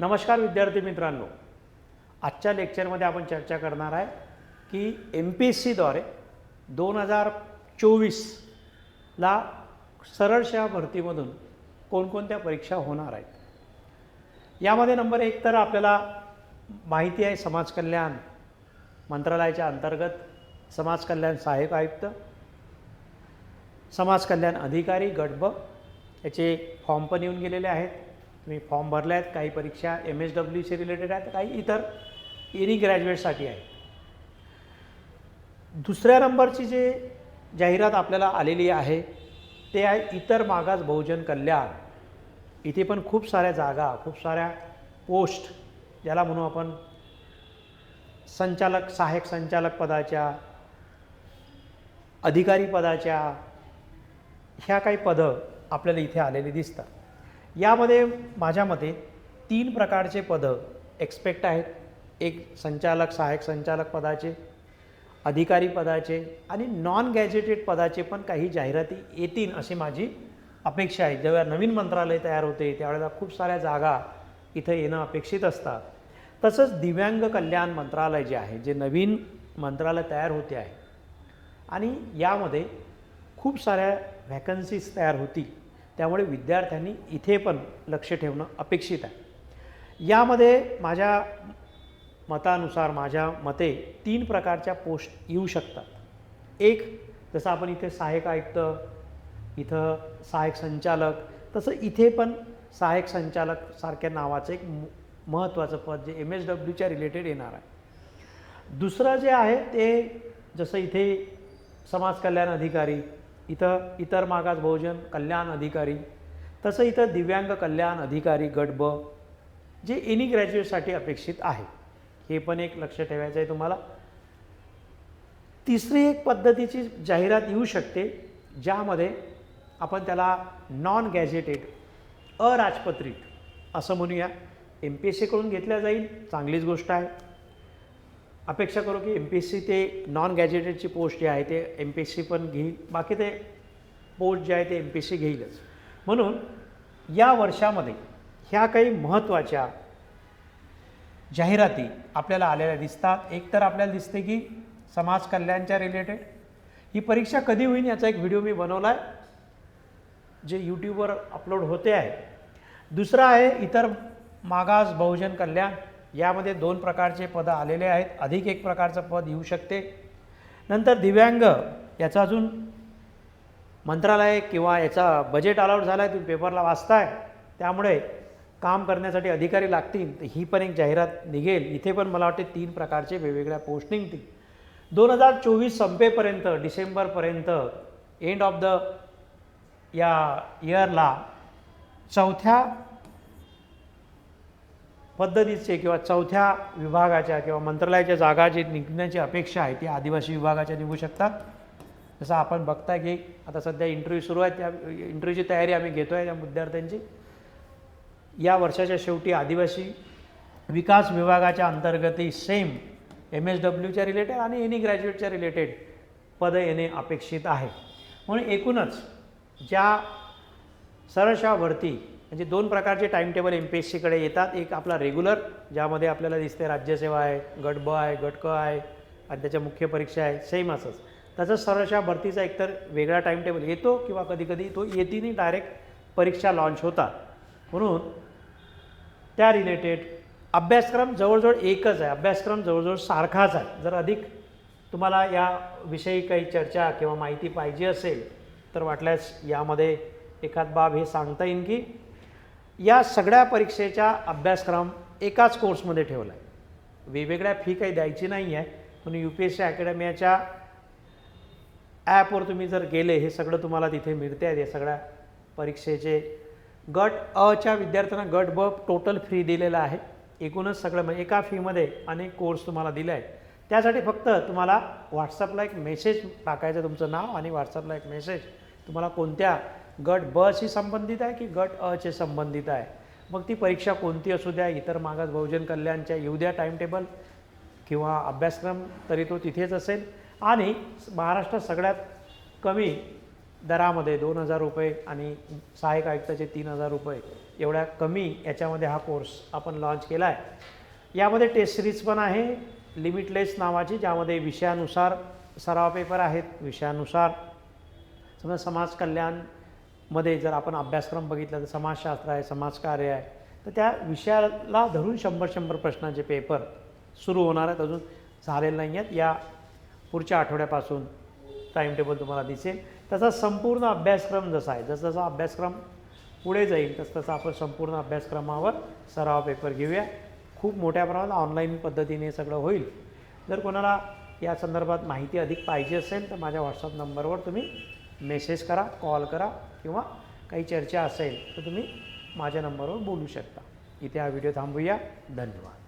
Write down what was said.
नमस्कार विद्यार्थी मित्रांनो. आजच्या लेक्चरमध्ये आपण चर्चा करणार आहे की एम पी एस सीद्वारे दोन हजार चोवीसला सरळशा भरतीमधून कोणकोणत्या परीक्षा होणार आहेत? यामध्ये नंबर एक तर आपल्याला माहिती आहे समाजकल्याण मंत्रालयाच्या अंतर्गत समाज कल्याण सहाय्यक आयुक्त समाज कल्याण अधिकारी गट ब याचे फॉर्म पण येऊन गेलेले आहेत. तुम्ही फॉर्म भरले आहेत काही परीक्षा एम एस डब्ल्यूशी रिलेटेड आहेत काही इतर एनी ग्रॅज्युएटसाठी आहेत. दुसऱ्या नंबरची जे जाहिरात आपल्याला आलेली आहे ते आहे इतर मागास बहुजन कल्याण. इथे पण खूप साऱ्या जागा खूप साऱ्या पोस्ट ज्याला म्हणू आपण संचालक सहाय्यक संचालक पदाच्या अधिकारी पदाच्या ह्या काही पदं आपल्याला इथे आलेली दिसतात. यामध्ये माझ्या मते तीन प्रकारचे पदं एक्सपेक्ट आहेत. एक संचालक सहाय्यक संचालक पदाचे अधिकारी पदाचे आणि नॉन गॅजेटेड पदाचे पण काही जाहिराती येतील अशी माझी अपेक्षा आहे. जेव्हा नवीन मंत्रालय तयार होते त्यावेळेला खूप साऱ्या जागा इथं येणं अपेक्षित असतात. तसंच दिव्यांग कल्याण मंत्रालय जे आहे जे नवीन मंत्रालय तयार होते आहे. आणि यामध्ये खूप साऱ्या व्हॅकन्सीज तयार होतील. त्यामुळे विद्यार्थ्यांनी इथे पण लक्ष ठेवणं अपेक्षित आहे. यामध्ये माझ्या मतानुसार माझ्या मते तीन प्रकारच्या पोस्ट येऊ शकतात. एक जसं आपण इथे सहाय्यक आयुक्त इथं सहाय्यक संचालक तसं इथे पण सहाय्यक संचालक सारख्या नावाचं एक म- महत्त्वाचं पद जे एम एस डब्ल्यूच्या रिलेटेड येणार आहे. दुसरं जे आहे ते जसं इथे समाज कल्याण अधिकारी इथं इतर मागास बहुजन कल्याण अधिकारी तसं इथं दिव्यांग कल्याण अधिकारी गट ब जे एनी ग्रॅज्युएटसाठी अपेक्षित आहे. हे पण एक लक्ष ठेवायचं आहे तुम्हाला. तिसरी एक पद्धतीची जाहिरात येऊ शकते ज्यामध्ये आपण त्याला नॉन गॅजेटेड अराजपत्रित असं म्हणूया. एम पी एस सीकडून घेतल्या जाईल चांगलीच गोष्ट आहे. अपेक्षा करू की एम पी एस सी ते नॉन गॅजेटेडची पोस्ट जी आहे ते एम पी एस सी पण घेईल. बाकी ते पोस्ट जे आहे ते एम पी एस सी घेईलच. म्हणून या वर्षामध्ये ह्या काही महत्त्वाच्या जाहिराती आपल्याला आलेल्या दिसतात. एक तर आपल्याला दिसते की समाज कल्याणच्या रिलेटेड ही परीक्षा कधी होईल याचा एक व्हिडिओ मी बनवला आहे जे यूट्यूबवर अपलोड होते आहे. दुसरं आहे इतर मागास बहुजन कल्याण. यामध्ये दोन प्रकारचे पदं आलेले आहेत. अधिक एक प्रकारचं पद येऊ शकते. नंतर दिव्यांग याचा अजून मंत्रालय किंवा याचा बजेट अलाउड झाला आहे तुम्ही पेपरला वाचताय. त्यामुळे काम करण्यासाठी अधिकारी लागतील तर ही पण एक जाहिरात निघेल. इथे पण मला वाटते तीन प्रकारचे वेगवेगळ्या पोस्ट निघतील. दोन हजार चोवीस संपेपर्यंत डिसेंबरपर्यंत एंड ऑफ द या इयरला चौथ्या पद्धतीचे किंवा चौथ्या विभागाच्या किंवा मंत्रालयाच्या जागा जी निघण्याची अपेक्षा आहे ती आदिवासी विभागाच्या निघू शकतात. जसं आपण बघताय की आता सध्या इंटरव्ह्यू सुरू आहे त्या इंटरव्ह्यूची तयारी आम्ही घेतो आहे त्या विद्यार्थ्यांची या वर्षाच्या शेवटी आदिवासी विकास विभागाच्या अंतर्गतही सेम एम एस डब्ल्यूच्या रिलेटेड आणि एनी ग्रॅज्युएटच्या रिलेटेड पदं येणे अपेक्षित आहे. म्हणून एकूणच ज्या सरशावरती म्हणजे दोन प्रकारचे time table M P S सीकडे येतात. एक आपला रेग्युलर ज्यामध्ये आपल्याला दिसते राज्यसेवा आहे गट ब आहे गट क आहे आणि त्याच्या मुख्य परीक्षा आहे सेम असंच. तसंच सरळशा भरतीचा एकतर वेगळा टाईम टेबल येतो किंवा कधीकधी तो येतीने डायरेक्ट परीक्षा लॉन्च होतात. म्हणून त्या रिलेटेड अभ्यासक्रम जवळजवळ एकच आहे. अभ्यासक्रम जवळजवळ सारखाच आहे. जर अधिक तुम्हाला याविषयी काही चर्चा किंवा माहिती पाहिजे असेल तर वाटल्यास यामध्ये एखाद बाब हे सांगता येईल की या सगळ्या परीक्षेचा अभ्यासक्रम एकाच कोर्समध्ये ठेवला आहे वेगवेगळ्या फी काही द्यायची नाही आहे पण यू पी एस सी अकॅडमीच्या ॲपवर तुम्ही जर गेले हे सगळं तुम्हाला तिथे मिळते आहे या सगळ्या परीक्षेचे गट अच्या विद्यार्थ्यांना गट ब टोटल फ्री दिलेला आहे. एकूणच सगळं म्हणजे एका फीमध्ये अनेक कोर्स तुम्हाला दिले आहेत त्यासाठी फक्त तुम्हाला व्हॉट्सअपला एक मेसेज टाकायचं तुमचं नाव आणि व्हॉट्सअपला एक मेसेज तुम्हाला कोणत्या गट बशी संबंधित आहे की गट अ चे संबंधित आहे? मग ती परीक्षा कोणती असू द्या इतर मागास बहुजन कल्याणच्या येऊ द्या टाईमटेबल किंवा अभ्यासक्रम तरी तो तिथेच असेल. आणि महाराष्ट्रात सगळ्यात कमी दरामध्ये दोन हजार रुपये आणि सहाय्यक आयुक्ताचे तीन हजार रुपये एवढ्या कमी याच्यामध्ये हा कोर्स आपण लॉन्च केला आहे. यामध्ये टेस्ट सिरीज पण आहे लिमिटलेस नावाची ज्यामध्ये विषयानुसार सराव पेपर आहेत विषयानुसार. समजा समाज कल्याण मध्ये जर आपण अभ्यासक्रम बघितला तर समाजशास्त्र आहे समाजकार्य आहे तर त्या विषयाला धरून शंभर शंभर प्रश्नांचे पेपर सुरू होणार आहेत. अजून झालेले नाही आहेत. या पुढच्या आठवड्यापासून टाईम टेबल तुम्हाला दिसेल. त्याचा संपूर्ण अभ्यासक्रम जसा आहे जसजसा अभ्यासक्रम पुढे जाईल तसं तसं आपण संपूर्ण अभ्यासक्रमावर सराव पेपर घेऊया. खूप मोठ्या प्रमाणात ऑनलाईन पद्धतीने सगळं होईल. जर कोणाला या संदर्भात माहिती अधिक पाहिजे असेल तर माझ्या व्हॉट्सअप नंबरवर तुम्ही मेसेज करा कॉल करा किंवा काही चर्चा असेल तर तुम्ही माझ्या नंबरवर बोलू शकता. इथे हा व्हिडिओ थांबूया. धन्यवाद.